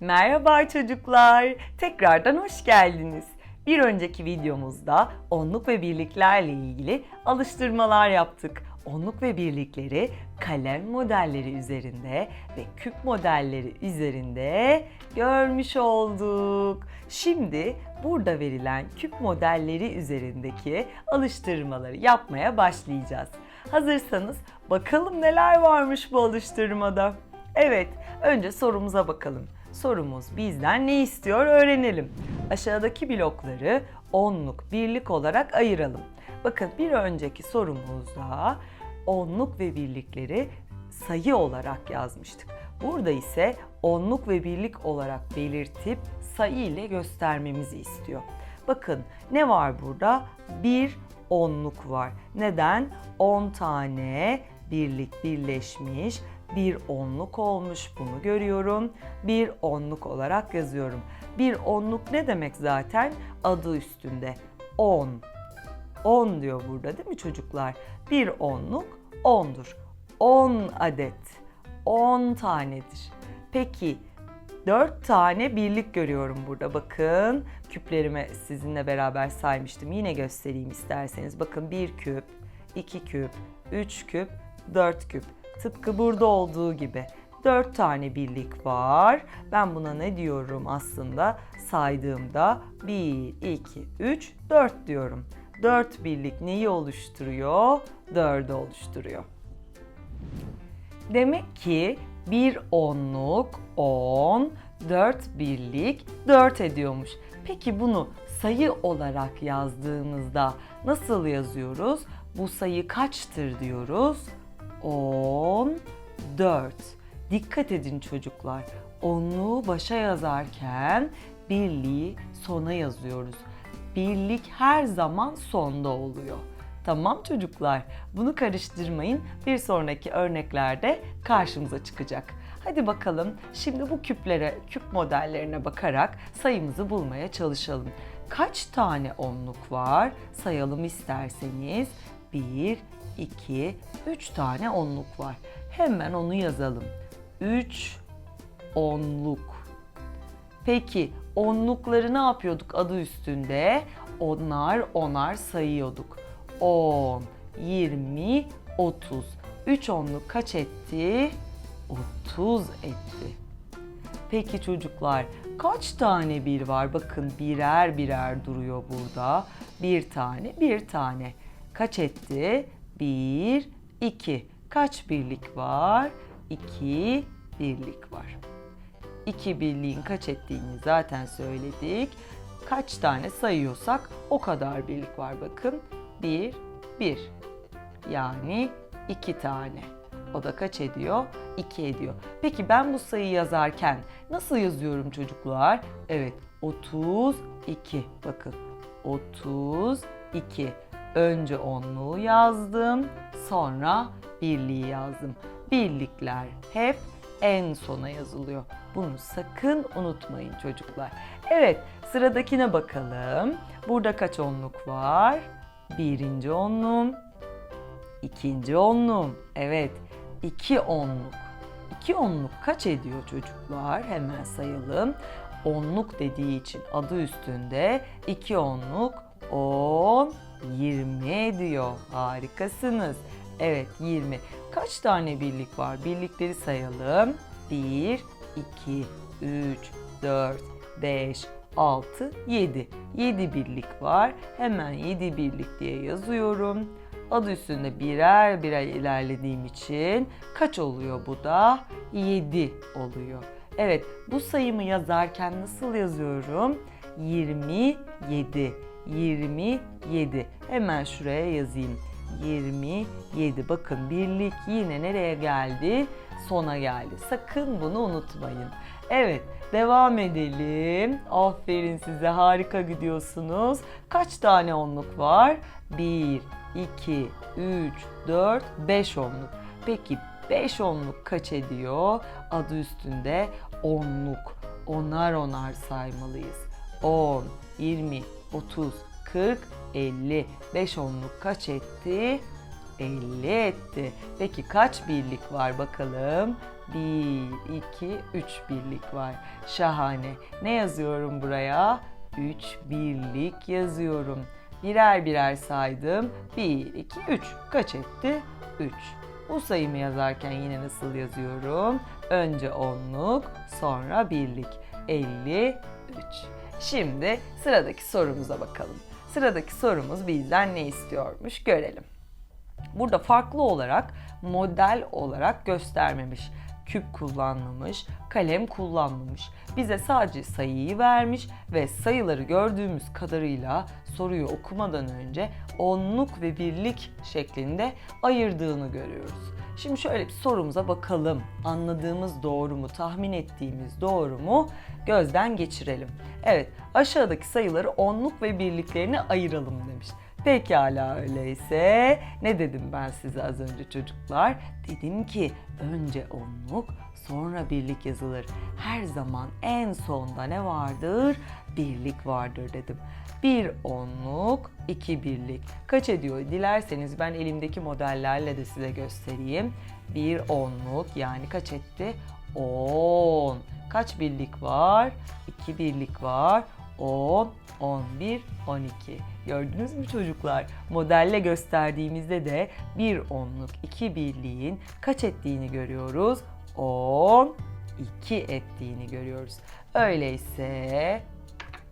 Merhaba çocuklar. Tekrardan hoş geldiniz. Bir önceki videomuzda onluk ve birliklerle ilgili alıştırmalar yaptık. Onluk ve birlikleri kalem modelleri üzerinde ve küp modelleri üzerinde görmüş olduk. Şimdi burada verilen küp modelleri üzerindeki alıştırmaları yapmaya başlayacağız. Hazırsanız bakalım neler varmış bu alıştırmada. Evet, önce sorumuza bakalım. Sorumuz bizden ne istiyor öğrenelim. Aşağıdaki blokları onluk, birlik olarak ayıralım. Bakın bir önceki sorumuzda onluk ve birlikleri sayı olarak yazmıştık. Burada ise onluk ve birlik olarak belirtip sayı ile göstermemizi istiyor. Bakın ne var burada? Bir onluk var. Neden? 10 tane birlik birleşmiş bir onluk olmuş bunu görüyorum. Bir onluk olarak yazıyorum. Bir onluk ne demek zaten? Adı üstünde. 10. 10 diyor burada değil mi çocuklar? Bir onluk 10'dur. 10 adet. 10 tanedir. Peki 4 tane birlik görüyorum burada. Bakın küplerimi sizinle beraber saymıştım. Yine göstereyim isterseniz. Bakın 1 küp, 2 küp, 3 küp, 4 küp. Tıpkı burada olduğu gibi. 4 tane birlik var. Ben buna ne diyorum aslında? Saydığımda 1, 2, 3, 4 diyorum. 4 birlik neyi oluşturuyor? 4'ü oluşturuyor. Demek ki bir onluk 10, 4 birlik 4 ediyormuş. Peki bunu sayı olarak yazdığımızda nasıl yazıyoruz? Bu sayı kaçtır diyoruz? 10, 4. Dikkat edin çocuklar. Onluğu başa yazarken birliği sona yazıyoruz. Birlik her zaman sonda oluyor. Tamam çocuklar. Bunu karıştırmayın. Bir sonraki örneklerde karşımıza çıkacak. Hadi bakalım şimdi bu küplere, küp modellerine bakarak sayımızı bulmaya çalışalım. Kaç tane onluk var? Sayalım isterseniz. 1, 2, 3 tane onluk var. Hemen onu yazalım. 3 onluk. Peki onlukları ne yapıyorduk adı üstünde? Onlar onar sayıyorduk. 10, 20, 30. 3 onluk kaç etti? 30 etti. Peki çocuklar kaç tane bir var? Bakın birer birer duruyor burada. Bir tane, bir tane. Kaç etti? 1, 2. Kaç birlik var? 2 birlik var. 2 birliğin kaç ettiğini zaten söyledik. Kaç tane sayıyorsak o kadar birlik var bakın. 1, 1. Yani 2 tane. O da kaç ediyor? 2 ediyor. Peki ben bu sayıyı yazarken nasıl yazıyorum çocuklar? Evet 32. Bakın 32. Önce onluğu yazdım, sonra birliği yazdım. Birlikler hep en sona yazılıyor. Bunu sakın unutmayın çocuklar. Evet, sıradakine bakalım. Burada kaç onluk var? Birinci onluğum, ikinci onluğum. Evet, iki onluk. İki onluk kaç ediyor çocuklar? Hemen sayalım. Onluk dediği için adı üstünde iki onluk 10, 20 ediyor. Harikasınız. Evet 20. Kaç tane birlik var? Birlikleri sayalım. 1, 2, 3, 4, 5, 6, 7. 7 birlik var. Hemen 7 birlik diye yazıyorum. Adı üstünde birer birer ilerlediğim için kaç oluyor bu da? 7 oluyor. Evet bu sayımı yazarken nasıl yazıyorum? 27. 27. Hemen şuraya yazayım. 27. Bakın birlik yine nereye geldi? Sona geldi. Sakın bunu unutmayın. Evet, devam edelim. Aferin size, harika gidiyorsunuz. Kaç tane onluk var? 1, 2, 3, 4, 5 onluk. Peki 5 onluk kaç ediyor? Adı üstünde onluk. Onar onar saymalıyız. 10, 20, 30, 40, 50. 5 onluk kaç etti? 50 etti. Peki kaç birlik var bakalım? 1, 2, 3 birlik var. Şahane. Ne yazıyorum buraya? 3 birlik yazıyorum. Birer birer saydım. 1, 2, 3. Kaç etti? 3. Bu sayımı yazarken yine nasıl yazıyorum? Önce onluk, sonra birlik. 53. Şimdi sıradaki sorumuza bakalım. Sıradaki sorumuz bizden ne istiyormuş görelim. Burada farklı olarak model olarak göstermemiş. Küp kullanmamış, kalem kullanmamış. Bize sadece sayıyı vermiş ve sayıları gördüğümüz kadarıyla soruyu okumadan önce onluk ve birlik şeklinde ayırdığını görüyoruz. Şimdi şöyle bir sorumuza bakalım. Anladığımız doğru mu, tahmin ettiğimiz doğru mu gözden geçirelim. Evet, aşağıdaki sayıları onluk ve birliklerine ayıralım demiş. Pekala öyleyse ne dedim ben size az önce çocuklar? Dedim ki önce onluk sonra birlik yazılır. Her zaman en sonda ne vardır? Birlik vardır dedim. Bir onluk, iki birlik. Kaç ediyor? Dilerseniz ben elimdeki modellerle de size göstereyim. Bir onluk yani kaç etti? 10. Kaç birlik var? 2 birlik var. 10, 11, 12. Gördünüz mü çocuklar? Modelle gösterdiğimizde de bir onluk, iki birliğin kaç ettiğini görüyoruz? 12 ettiğini görüyoruz. Öyleyse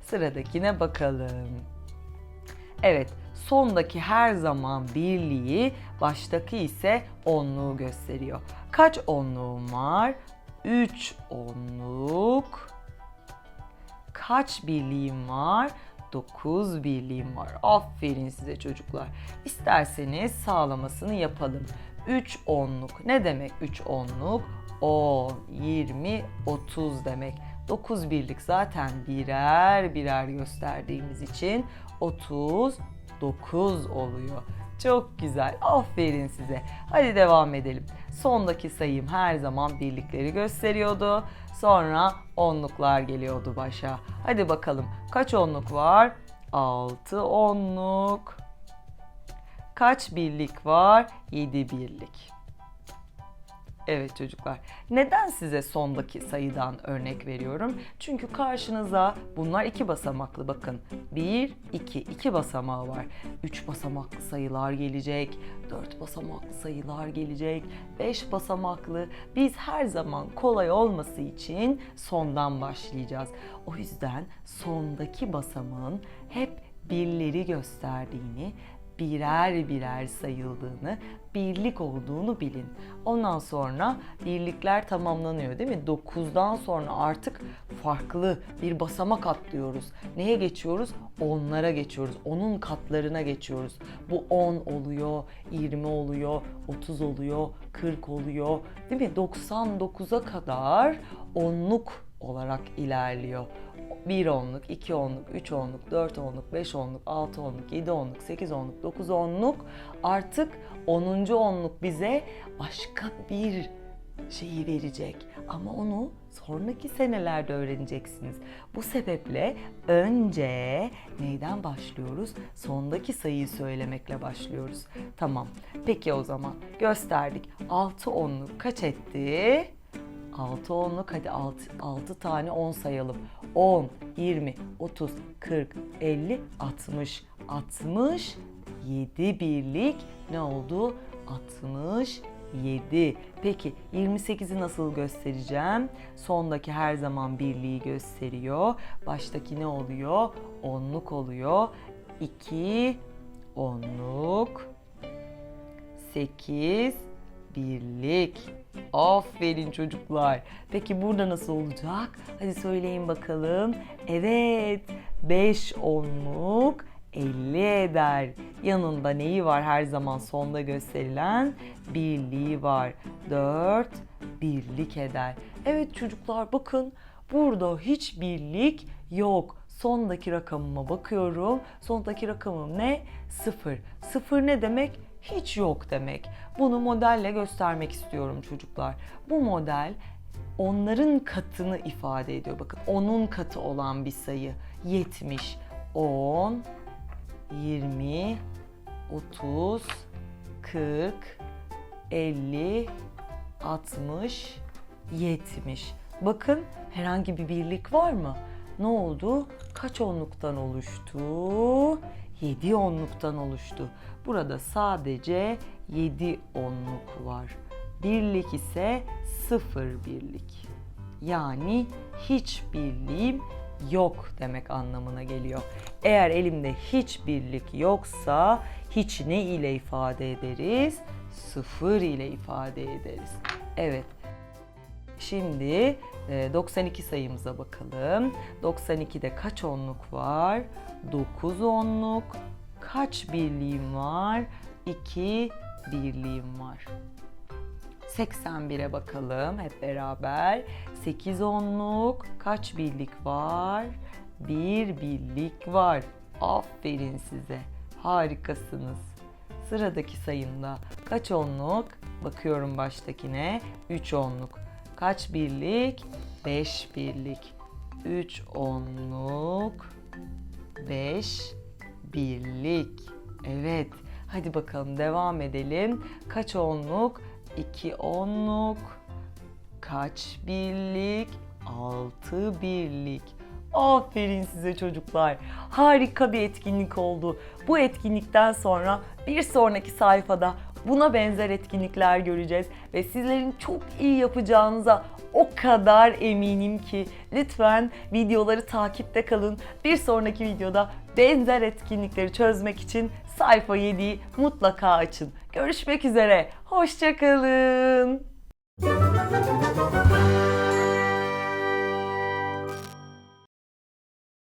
sıradakine bakalım. Evet, sondaki her zaman birliği, baştaki ise onluğu gösteriyor. Kaç onluğum var? 3 onluk. Kaç birliğim var? 9 birliğim var. Aferin size çocuklar. İsterseniz sağlamasını yapalım. 3 onluk. Ne demek 3 onluk? 10, 20, 30 demek. 9 birlik zaten birer birer gösterdiğimiz için 39 oluyor. Çok güzel. Aferin size. Hadi devam edelim. Sondaki sayım her zaman birlikleri gösteriyordu. Sonra onluklar geliyordu başa. Hadi bakalım. Kaç onluk var? 6 onluk. Kaç birlik var? 7 birlik. Evet çocuklar. Neden size sondaki sayıdan örnek veriyorum? Çünkü karşınıza bunlar iki basamaklı bakın. 1, 2, 2 basamağı var. 3 basamaklı sayılar gelecek. 4 basamaklı sayılar gelecek. 5 basamaklı. Biz her zaman kolay olması için sondan başlayacağız. O yüzden sondaki basamağın hep birleri gösterdiğini birer birer sayıldığını, birlik olduğunu bilin. Ondan sonra birlikler tamamlanıyor değil mi? 9'dan sonra artık farklı bir basamak atlıyoruz. Neye geçiyoruz? Onlara geçiyoruz. Onun katlarına geçiyoruz. Bu 10 oluyor, 20 oluyor, 30 oluyor, 40 oluyor. Değil mi? 99'a kadar onluk olarak ilerliyor. 1 onluk, 2 onluk, 3 onluk, 4 onluk, 5 onluk, 6 onluk, 7 onluk, 8 onluk, 9 onluk artık 10. onluk bize başka bir şeyi verecek. Ama onu sonraki senelerde öğreneceksiniz. Bu sebeple önce neyden başlıyoruz? Sondaki sayıyı söylemekle başlıyoruz. Tamam. Peki o zaman gösterdik. 6 onluk kaç etti? 6 onluk hadi 6, 6 tane 10 sayalım. 10, 20, 30, 40, 50, 60. 60, 7 birlik ne oldu? 67. Peki 28'i nasıl göstereceğim? Sondaki her zaman birliği gösteriyor. Baştaki ne oluyor? Onluk oluyor. 2 onluk. 8 birlik. Aferin çocuklar. Peki burada nasıl olacak? Hadi söyleyin bakalım. Evet, 5 onluk 50 eder. Yanında neyi var her zaman sonda gösterilen? Birliği var. 4 birlik eder. Evet çocuklar bakın burada hiç birlik yok. Sondaki rakamıma bakıyorum. Sondaki rakamım ne? 0. 0 ne demek? hiç yok demek. Bunu modelle göstermek istiyorum çocuklar. Bu model onların katını ifade ediyor. Bakın onun katı olan bir sayı. 70, 10, 20, 30, 40, 50, 60, 70. Bakın herhangi bir birlik var mı? Ne oldu? Kaç onluktan oluştu? 7 onluktan oluştu. Burada sadece 7 onluk var. Birlik ise 0 birlik. Yani hiç birliğim yok demek anlamına geliyor. Eğer elimde hiç birlik yoksa hiç ne ile ifade ederiz? Sıfır ile ifade ederiz. Evet. Şimdi e, 92 sayımıza bakalım. 92'de kaç onluk var? 9 onluk. Kaç birliğim var? 2 birliğim var. 81'e bakalım hep beraber. 8 onluk kaç birlik var? Bir birlik var. Aferin size. Harikasınız. Sıradaki sayımda kaç onluk? Bakıyorum baştakine. 3 onluk. Kaç birlik? 5 birlik. 3 onluk. 5 birlik. Evet. Hadi bakalım devam edelim. Kaç onluk? 2 onluk. Kaç birlik? 6 birlik. Aferin size çocuklar. Harika bir etkinlik oldu. Bu etkinlikten sonra bir sonraki sayfada buna benzer etkinlikler göreceğiz ve sizlerin çok iyi yapacağınıza o kadar eminim ki lütfen videoları takipte kalın. Bir sonraki videoda benzer etkinlikleri çözmek için sayfa 7'yi mutlaka açın. Görüşmek üzere. Hoşçakalın.